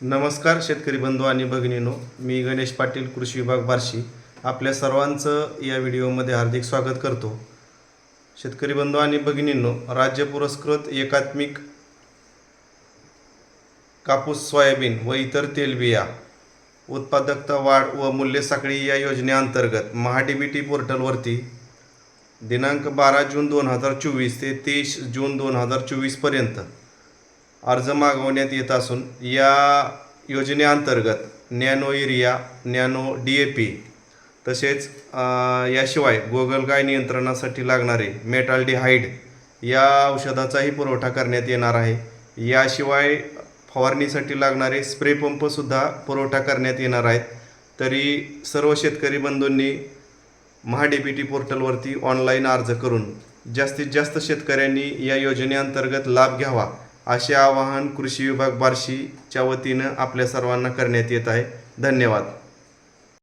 नमस्कार शेतकरी बंधू आणि भगिनीनो मी गणेश पाटील कृषी विभाग बार्शी. आपल्या सर्वांचं या व्हिडिओमध्ये हार्दिक स्वागत करतो. शेतकरी बंधू आणि भगिनींनो राज्य पुरस्कृत एकात्मिक कापूस सोयाबीन व इतर तेलबिया उत्पादकता वाढ व मूल्य साखळी या योजनेअंतर्गत महाडीबीटी पोर्टलवरती दिनांक बारा जून दोन हजार चोवीस ते तेवीस जून दोन हजार चोवीसपर्यंत अर्ज मागवण्यात येत असून या योजनेअंतर्गत nano area nano D A P तसेच याशिवाय गोगलगाय नियंत्रणासाठी लागणारे मेटाल्डिहाईड या औषधाचाही पुरवठा करण्यात येणार आहे. याशिवाय फवारणीसाठी लागणारे स्प्रे पंपसुद्धा पुरवठा करण्यात येणार आहेत. तरी सर्व शेतकरी बंधूंनी महाडीबीटी पोर्टलवरती ऑनलाईन अर्ज करून जास्तीत जास्त शेतकऱ्यांनी या योजनेअंतर्गत लाभ घ्यावा. असे आवाहन कृषी विभाग बार्शीच्या वतीनं आपल्या सर्वांना करण्यात येत आहे. धन्यवाद.